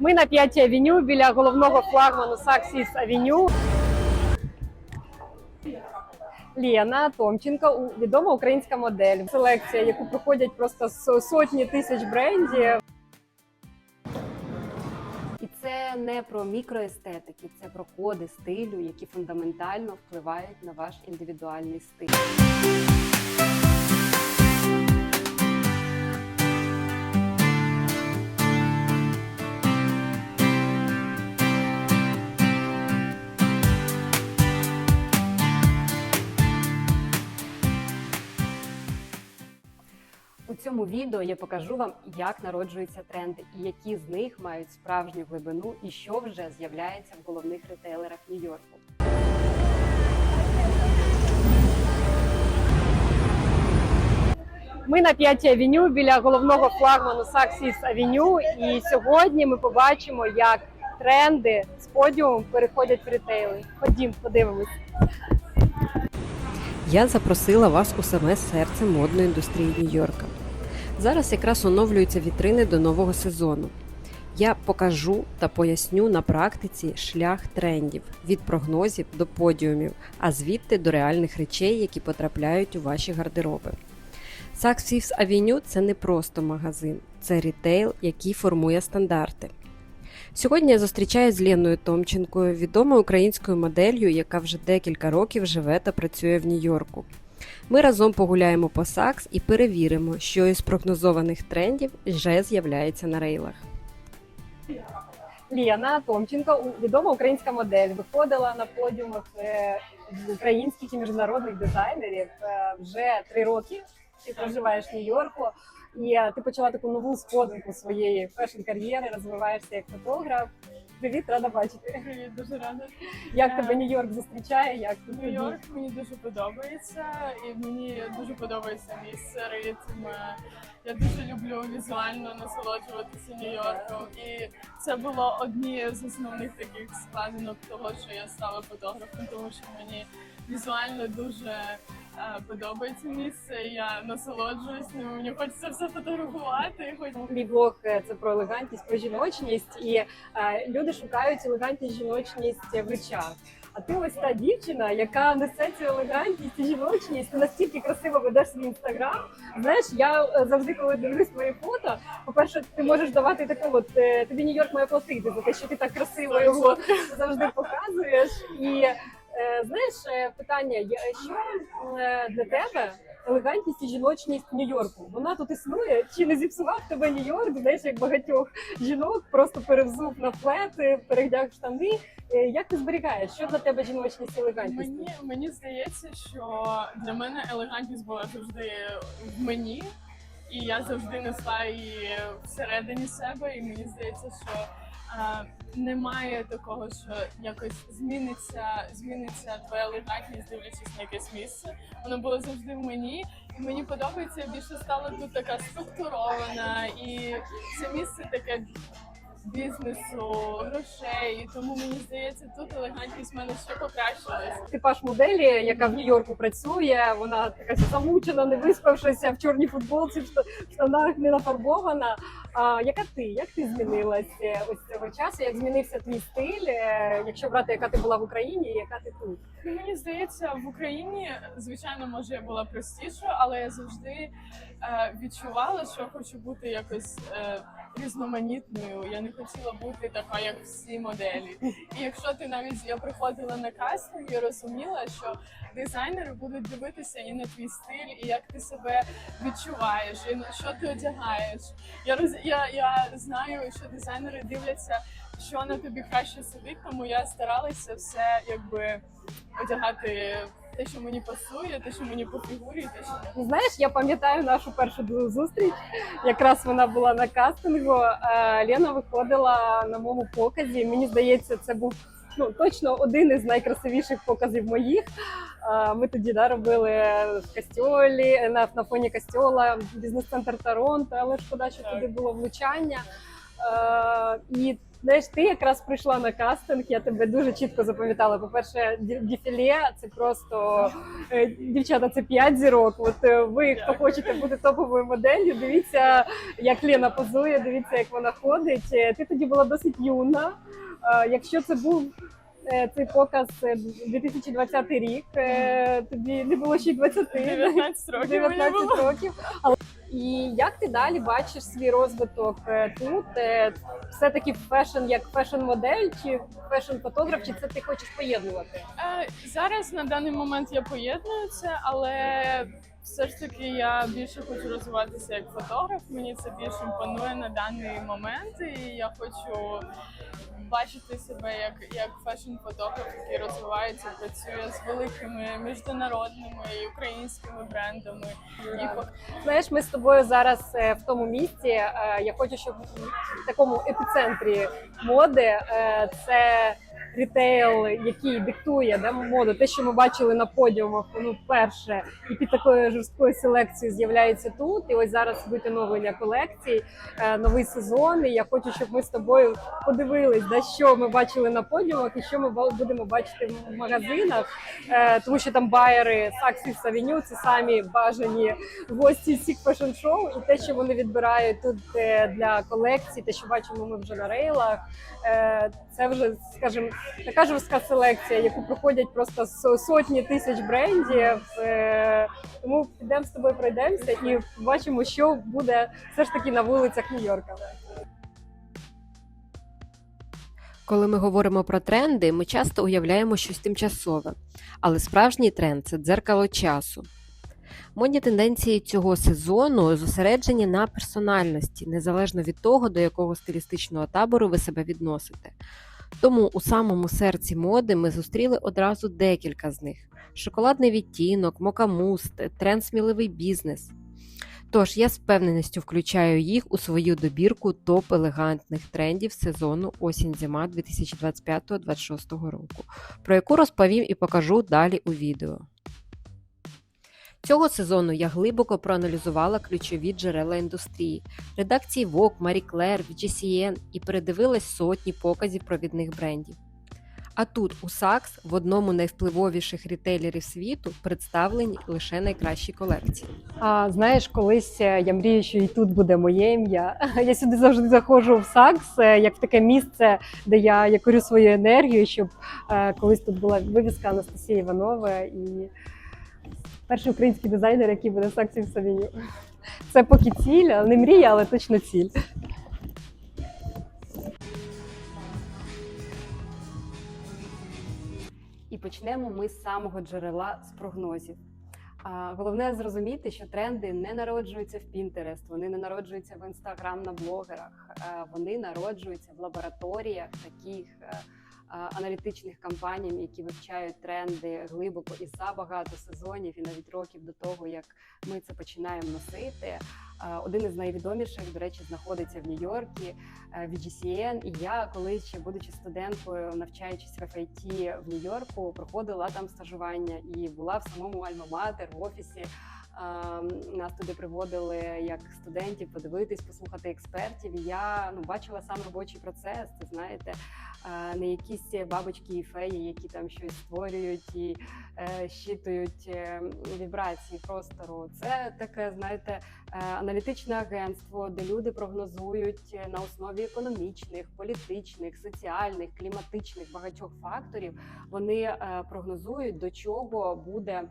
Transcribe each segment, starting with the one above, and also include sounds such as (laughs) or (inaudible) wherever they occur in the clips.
Ми на 5 авеню біля головного флагману Саксіс Авеню. Лена Томченко, відома українська модель. Селекція, яку проходять просто сотні тисяч брендів. І це не про мікроестетики, це про коди стилю, які фундаментально впливають на ваш індивідуальний стиль. Цьому відео я покажу вам, як народжуються тренди і які з них мають справжню глибину і що вже з'являється в головних ретейлерах Нью-Йорку. Ми на 5 авеню біля головного флагману Саксіс Авеню. І сьогодні ми побачимо, як тренди з подіуму переходять в ретейли. Ходім, подивимось. Я запросила вас у саме серце модної індустрії Нью-Йорка. Зараз якраз оновлюються вітрини до нового сезону. Я покажу та поясню на практиці шлях трендів від прогнозів до подіумів, а звідти до реальних речей, які потрапляють у ваші гардероби. Saks Fifth Avenue – це не просто магазин, це рітейл, який формує стандарти. Сьогодні я зустрічаюсь з Леною Томченкою, відомою українською моделлю, яка вже декілька років живе та працює в Нью-Йорку. Ми разом погуляємо по Сакс і перевіримо, що із прогнозованих трендів вже з'являється на рейлах. Лена Томченко, відома українська модель, виходила на подіумах е, українських і міжнародних дизайнерів е, вже три роки. Ти проживаєш в Нью-Йорку, і е, ти почала таку нову сходинку своєї фешн-кар'єри, розвиваєшся як фотограф. Привіт, рада бачити. Привіт, дуже рада. Як тебе Нью-Йорк зустрічає? Як тут? Нью-Йорк мені дуже подобається, і мені дуже подобається місце, ритм. Я дуже люблю візуально насолоджуватися Нью-Йорком. І це було однією з основних таких складинок того, що я стала фотографом, тому що мені візуально дуже подобається місце. Я насолоджуюсь ним. Мені хочеться все фотографувати. Хоч Мій блог е, це про елегантність, про жіночність, і е, люди шукають елегантність, жіночність в речах. А ти ось та дівчина, яка несе цю елегантність і жіночність, ти настільки красиво ведеш свій інстаграм. Знаєш, я е, завжди, коли дивлюсь твої фото, по-перше, ти можеш давати таку, от е, тобі Нью-Йорк має платити за те, що ти так красиво його завжди показуєш. І знаєш, е, питання, що е, для тебе елегантність і жіночність Нью-Йорку? Вона тут існує? Чи не зіпсував тебе Нью-Йорк? Знаєш, як багатьох жінок просто перевзув на флети, передяг штани. Е, Як ти зберігаєш? Що для тебе жіночність і елегантність? Мені, мені здається, що для мене елегантність була завжди в мені, і я завжди несла її всередині себе. І мені здається, що е, немає такого, що якось зміниться, зміниться твоя легатність, дивлячись на якесь місце. Воно було завжди в мені. І мені подобається, більше стала тут така структурована, і це місце таке бізнесу, грошей. Тому мені здається, тут елегантність в мене ще покращилась. Типаж моделі, яка в Нью-Йорку працює, вона така замучена, не виспавшися в чорній футболці, в штанах не нафарбована. А яка ти? Як ти змінилась е, ось цього часу? Як змінився твій стиль? Е, Якщо брати, яка ти була в Україні, і яка ти тут? Ну, Мені здається, в Україні, звичайно, може я була простішою, але я завжди е, відчувала, що хочу бути якось е, різноманітною. Я не хотіла бути така, як всі моделі. І якщо ти навіть я приходила на кастинг, я розуміла, що дизайнери будуть дивитися і на твій стиль, і як ти себе відчуваєш, і на що ти одягаєш. Я роз я, я знаю, що дизайнери дивляться, що на тобі краще сидить, тому я старалася все якби одягати те, що мені пасує, те, що мені по фігурі, те, що Знаєш, я пам'ятаю нашу першу зустріч. Якраз вона була на кастингу. Е, Лена виходила на моєму показі. Мені здається, це був ну точно один із найкрасивіших показів моїх. Е, Ми тоді да, робили в костьолі на, на фоні костьола бізнес-центр Торонто, але шкода, що туди було влучання. Е, І Знаєш, ти якраз прийшла на кастинг. Я тебе дуже чітко запам'ятала. По-перше, ді- дефіле це просто е, дівчата, це п'ять зірок. От е, ви, хто хочете бути топовою моделлю, дивіться, як Лена позує, дивіться, як вона ходить. Е, Ти тоді була досить юна. Якщо це був цей показ е, 2020 рік, тобі не було ще й 20. 19 років мені 19 було. років. І як ти далі бачиш свій розвиток е, тут? Е, Все-таки фешн як фешн-модель чи фешн-фотограф, чи це ти хочеш поєднувати? Е, Зараз на даний момент я поєдную це, але все ж таки я більше хочу розвиватися як фотограф. Мені це більше імпонує на даний момент, і я хочу бачити себе як, як фешн-фотограф, який розвивається, працює з великими міжнародними і українськими брендами. І Знаєш, ми з тобою зараз е, в тому місці. е, Я хочу, щоб в такому епіцентрі моди е, це рітейл, який диктує да, моду. Те, що ми бачили на подіумах, воно вперше і під такою жорсткою селекцією з'являється тут. І ось зараз йдуть оновлення колекцій, е, новий сезон. І я хочу, щоб ми з тобою подивились, да, що ми бачили на подіумах і що ми будемо бачити в магазинах, Е, тому що там байери Саксі Савіню це самі бажані гості всіх фешн-шоу, і те, що вони відбирають тут е, для колекцій, те, що бачимо ми вже на рейлах, це вже, скажімо, така жорстка селекція, яку проходять просто сотні тисяч брендів. Е, Тому підемо з тобою пройдемося і бачимо, що буде все ж таки на вулицях Нью-Йорка. Коли ми говоримо про тренди, ми часто уявляємо щось тимчасове, але справжній тренд це дзеркало часу. Модні тенденції цього сезону зосереджені на персональності, незалежно від того, до якого стилістичного табору ви себе відносите. Тому у самому серці моди ми зустріли одразу декілька з них: шоколадний відтінок, мокамуст, тренд сміливий бізнес. Тож я з впевненістю включаю їх у свою добірку топ елегантних трендів сезону осінь-зима 2025-2026 року, про яку розповім і покажу далі у відео. Цього сезону я глибоко проаналізувала ключові джерела індустрії, редакції Vogue, Marie Claire, VGCN і передивилась сотні показів провідних брендів. А тут у Saks в одному найвпливовіших рітейлерів світу представлені лише найкращі колекції. А знаєш, колись е, я мрію, що і тут буде моє ім'я. (laughs) Я сюди завжди заходжу в Сакс, е, як в таке місце, де я якорю свою енергію, щоб е, колись тут була вивіска Анастасія Іванова і перший український дизайнер, який буде Саксі в Савіню. Це поки ціль, а не мрія, але точно ціль. І почнемо ми з самого джерела з прогнозів. А, Головне зрозуміти, що тренди не народжуються в Pinterest, вони не народжуються в Instagram на блогерах, а вони народжуються в лабораторіях таких е, аналітичних компаній, які вивчають тренди глибоко і за багато сезонів, і навіть років до того, як ми це починаємо носити. Один із найвідоміших, до речі, знаходиться в Нью-Йоркі, е, VGCN. І я, колись ще будучи студенткою, навчаючись в FIT в Нью-Йорку, проходила там стажування і була в самому Альма-Матер в офісі. А, Нас туди приводили як студентів подивитись, послухати експертів. Я ну бачила сам робочий процес. Це знаєте, не якісь бабочки і феї, які там щось створюють і е, щитують е, вібрації простору. Це таке, знаєте, е, аналітичне агентство, де люди прогнозують е, на основі економічних, політичних, соціальних, кліматичних багатьох факторів. Вони е, прогнозують, до чого буде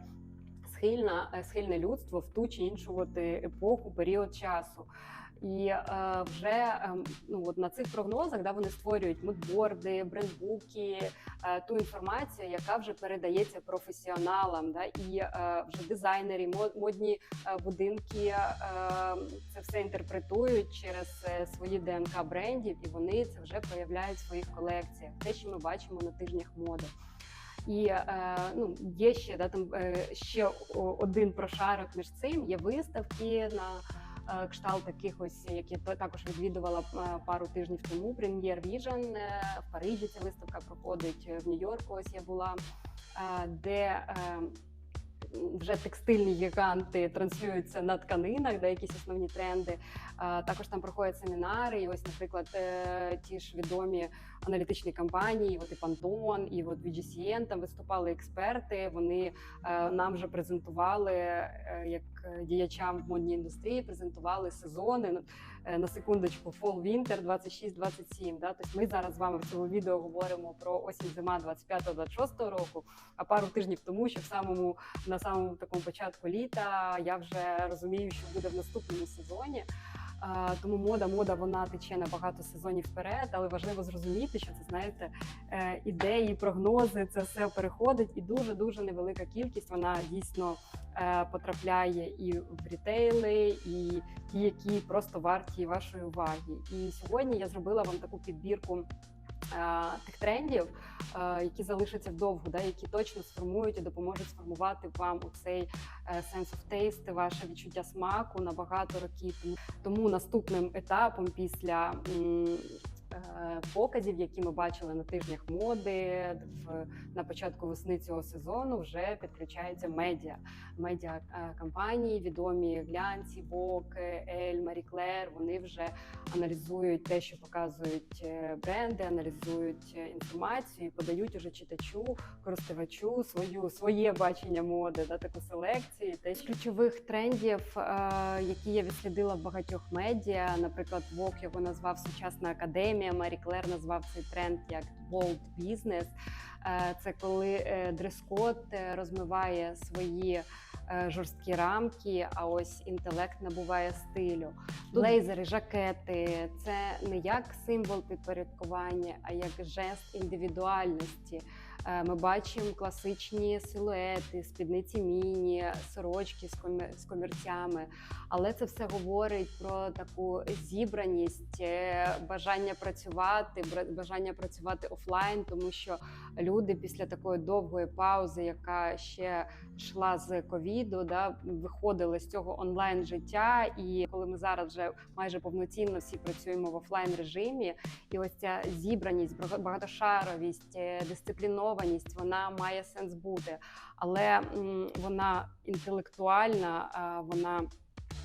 схильна е, схильне людство в ту чи іншу е, епоху, період часу. І е, вже ем, ну от на цих прогнозах да вони створюють мудборди, брендбуки, е, ту інформацію, яка вже передається професіоналам, да і е, вже дизайнери, мо- модні е, будинки е, це все інтерпретують через е, свої ДНК брендів, і вони це вже проявляють в своїх колекціях. Те, що ми бачимо на тижнях моди. І е, ну є ще да там е, ще один прошарок між цим. Є виставки на е, кшталт таких ось, які та- також відвідувала пару тижнів тому. Прем'єр е, в Парижі ця виставка проходить в Нью-Йорку. Ось я була, де вже текстильні гіганти транслюються на тканинах, де якісь основні тренди. Також там проходять семінари. І ось, наприклад, е, ті ж відомі аналітичні компанії, от і Пантон, і от VGCN, там виступали експерти. Вони е, нам вже презентували е, як діячам в модній індустрії, презентували сезони Ну, е, на секундочку Fall Winter 26-27. Да? Тобто ми зараз з вами в цьому відео говоримо про осінь зима 25-26 року. А пару тижнів тому, що в самому на самому такому початку літа я вже розумію, що буде в наступному сезоні. Тому мода, мода вона тече на багато сезонів вперед, але важливо зрозуміти, що це знаєте е, ідеї, прогнози, це все переходить, і дуже дуже невелика кількість вона дійсно е, потрапляє і в рітейли, і ті, які просто варті вашої уваги. І сьогодні я зробила вам таку підбірку. Е, Тих трендів, е, які залишаться вдовго, да, які точно сформують і допоможуть сформувати вам у цей е, sense of taste, ваше відчуття смаку на багато років. Тому- наступним етапом після показів, які ми бачили на тижнях моди в на початку весни цього сезону, вже підключаються медіа. Медіа е, компанії, відомі глянці, Vogue, Elle, Marie Claire, Вони вже аналізують те, що показують е, бренди, аналізують е, інформацію, і подають уже читачу, користувачу свою своє бачення моди, да, таку селекцію. Те з ключових трендів, е, які я відслідила в багатьох медіа, наприклад, Vogue його назвав сучасна академія. Марі Клер назвав цей тренд як bold business. Е, Це коли е, дрес-код е, розмиває свої жорсткі рамки, а ось інтелект набуває стилю. Блейзери, жакети це не як символ підпорядкування, а як жест індивідуальності. Е, Ми бачимо класичні силуети, спідниці міні, сорочки з комір- з комірцями. Але це все говорить про таку зібраність, е, бажання працювати, бажання працювати офлайн, тому що люди після такої довгої паузи, яка ще йшла з ковіду, да, виходили з цього онлайн життя. І коли ми зараз вже майже повноцінно всі працюємо в офлайн режимі, і ось ця зібраність, бага- багатошаровість, е, дисциплінованість, вона має сенс бути, але вона інтелектуальна, вона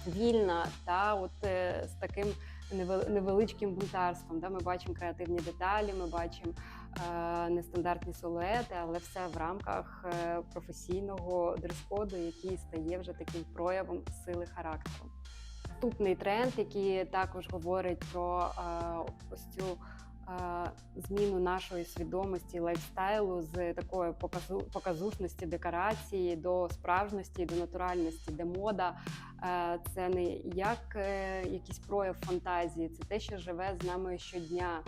вільна та от е, з таким невеличким бунтарством. Да? Ми бачимо креативні деталі, ми бачимо е, нестандартні силуети, але все в рамках е, професійного дрес-коду, який стає вже таким проявом сили характеру. Наступний тренд, який також говорить про ось цю зміну нашої свідомості, лайфстайлу з такої показу, показушності декорації до справжності, до натуральності, де мода е, це не як е, якийсь прояв фантазії, це те, що живе з нами щодня.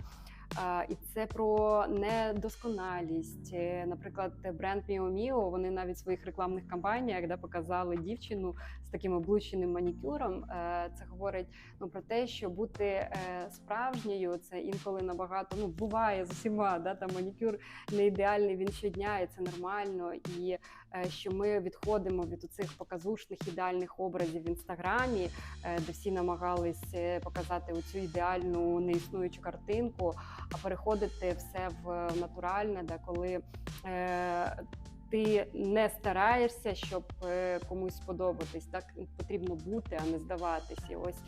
І це про недосконалість. Е, Наприклад, бренд Mio, вони навіть в своїх рекламних кампаніях де показали дівчину таким облученим манікюром. Е, Це говорить ну про те, що бути е, справжньою це інколи набагато ну буває з усіма. Да, там манікюр не ідеальний він щодня, і це нормально. І е, що ми відходимо від цих показушних ідеальних образів в інстаграмі, де всі намагались показати оцю ідеальну неіснуючу картинку, а переходити все в натуральне, де коли. Ти не стараєшся, щоб е, комусь сподобатись. Так потрібно бути, а не здаватись. І ось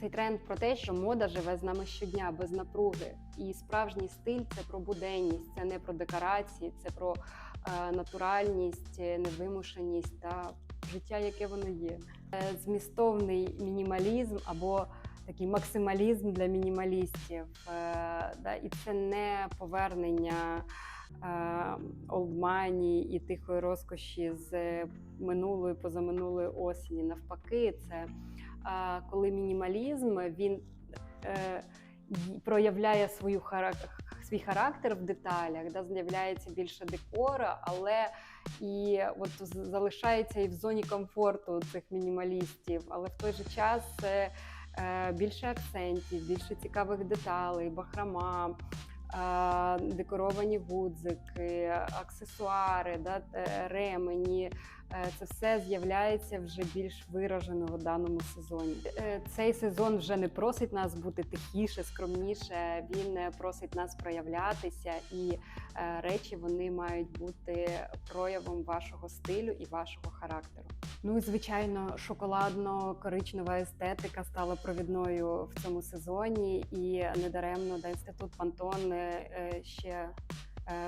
цей тренд про те, що мода живе з нами щодня без напруги. І справжній стиль це про буденність, це не про декорації, це про е, натуральність, е, невимушеність та життя, яке воно є. Змістовний мінімалізм або такий максималізм для мінімалістів. Да, і це не повернення олдмані і тихої розкоші з минулої, позаминулої осені. Навпаки, це е, коли мінімалізм він е, проявляє свою харак- свій характер в деталях, да, з'являється більше декора, але і от залишається і в зоні комфорту цих мінімалістів. Але в той же час е, е, більше акцентів, більше цікавих деталей, бахрома. Декоровані гудзики, аксесуари, да, ремені, Це все з'являється вже більш виражено в даному сезоні. Е, Цей сезон вже не просить нас бути тихіше, скромніше. Він е, просить нас проявлятися, і е, речі вони мають бути проявом вашого стилю і вашого характеру. Ну і звичайно, шоколадно-коричнева естетика стала провідною в цьому сезоні, і недаремно да, інститут Пантон е, ще е,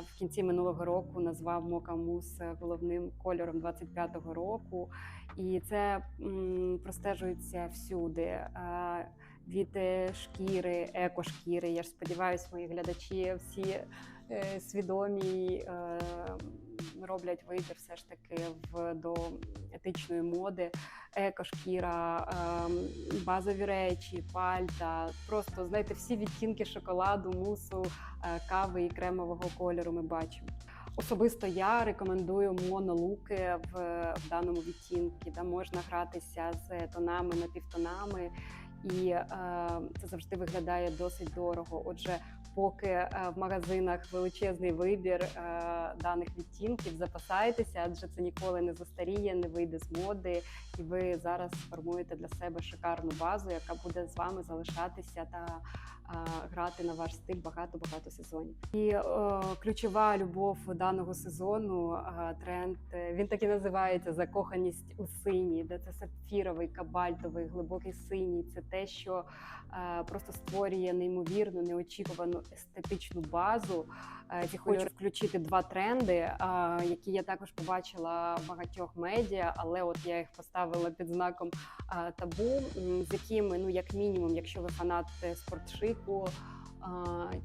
в кінці минулого року назвав Мокамус головним кольором 25-го року, і це простежується всюди. Е, Від е, шкіри, екошкіри. Я ж сподіваюся, мої глядачі всі е, свідомі е, роблять вибір все ж таки в до етичної моди, екошкіра, ем, базові речі, пальта. Просто знаєте, всі відтінки шоколаду, мусу, е, кави і кремового кольору ми бачимо. Особисто я рекомендую монолуки в, в даному відтінку, де можна гратися з тонами, напівтонами, і е, це завжди виглядає досить дорого. Отже, поки е, в магазинах величезний вибір е, даних відтінків, запасайтеся, адже це ніколи не застаріє, не вийде з моди, і ви зараз сформуєте для себе шикарну базу, яка буде з вами залишатися та грати на ваш стиль багато-багато сезонів. І е, ключова любов даного сезону тренд. е, Він так і називається закоханість у синій, де це сапфіровий, кабальтовий, глибокий синій. Це те, що е, просто створює неймовірну, неочікувану естетичну базу. Е, Ці хочу включити два тренди, е, які я також побачила в багатьох медіа, але от я їх поставила під знаком е, табу, з якими, ну як мінімум, якщо ви фанат е, спортшику.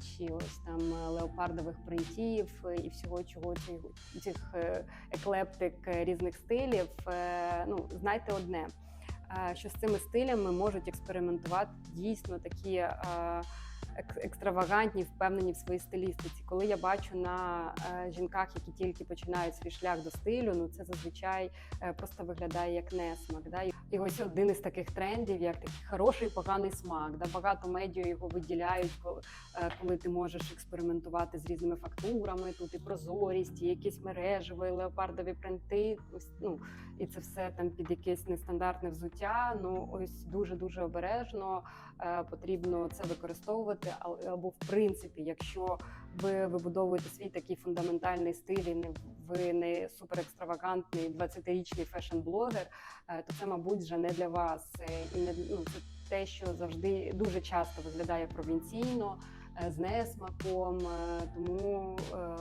Чи ось там е, леопардових принтів е, і всього чого цих, е, еклептик е, різних стилів. е, Ну знайте одне, е, що з цими стилями можуть експериментувати дійсно такі е, екстравагантні, впевнені в своїй стилістиці. Коли я бачу на е, жінках, які тільки починають свій шлях до стилю, ну це зазвичай е, просто виглядає як несмак. Да? І- ось один із таких трендів, як такий хороший поганий смак. Да? Багато медіа його виділяють, коли, е, коли ти можеш експериментувати з різними фактурами. Тут і прозорість, і якісь мережеві, і леопардові принти. Ось, ну, і це все там під якесь нестандартне взуття. Ну ось дуже дуже обережно потрібно це використовувати. Ал- Або в принципі, якщо ви вибудовуєте свій такий фундаментальний стиль, і не ви не суперекстравагантний 20-річний фешн-блогер, е, то це, мабуть, вже не для вас. Е, І не ну це те, що завжди дуже часто виглядає провінційно, е, з несмаком. Е, Тому е,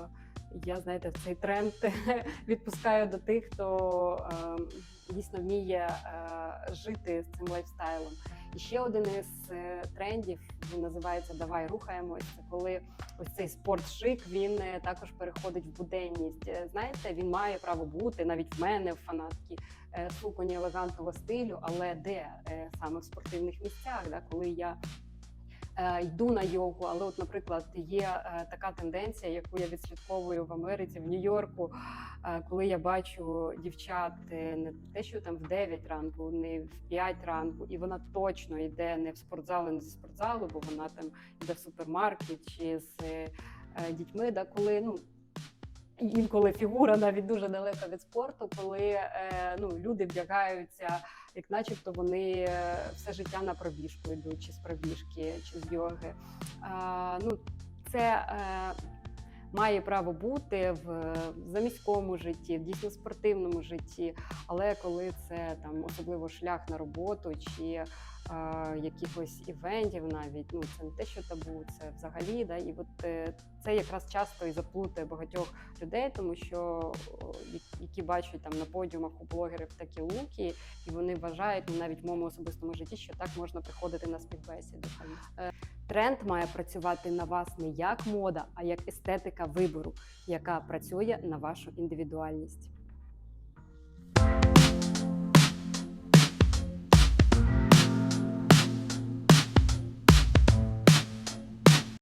я знаєте, цей тренд (laughs) відпускаю до тих, хто е, дійсно вміє е, жити з цим лайфстайлом. І ще один із е, трендів він називається Давай рухаємось. Це коли ось цей спортшик він е, також переходить в буденність. Е, Знаєте, він має право бути навіть в мене в фанатки суконі елегантного стилю, але де саме в спортивних місцях, да, коли я йду на йогу. Але, от, наприклад, є е, така тенденція, яку я відслідковую в Америці, в Нью-Йорку, е, коли я бачу дівчат е, не те, що там в 9 ранку, не в 5 ранку, і вона точно йде не в спортзал, не зі спортзалу, бо вона там йде в супермаркет чи з е, е, дітьми, да, коли ну. Інколи фігура навіть дуже далека від спорту, коли е, ну, люди вдягаються, як начебто вони е, все життя на пробіжку йдуть, чи з пробіжки, чи з йоги. А, ну, це е, має право бути в заміському житті, в дійсно спортивному житті, але коли це там особливо шлях на роботу чи е, якихось івентів, навіть ну це не те, що табу, це взагалі. Да, і от е, це якраз часто і заплутає багатьох людей, тому що які бачать там на подіумах у блогерів такі луки, і вони вважають ну, навіть в моєму особистому житті, що так можна приходити на співбесіду. Е, Тренд має працювати на вас не як мода, а як естетика вибору, яка працює на вашу індивідуальність.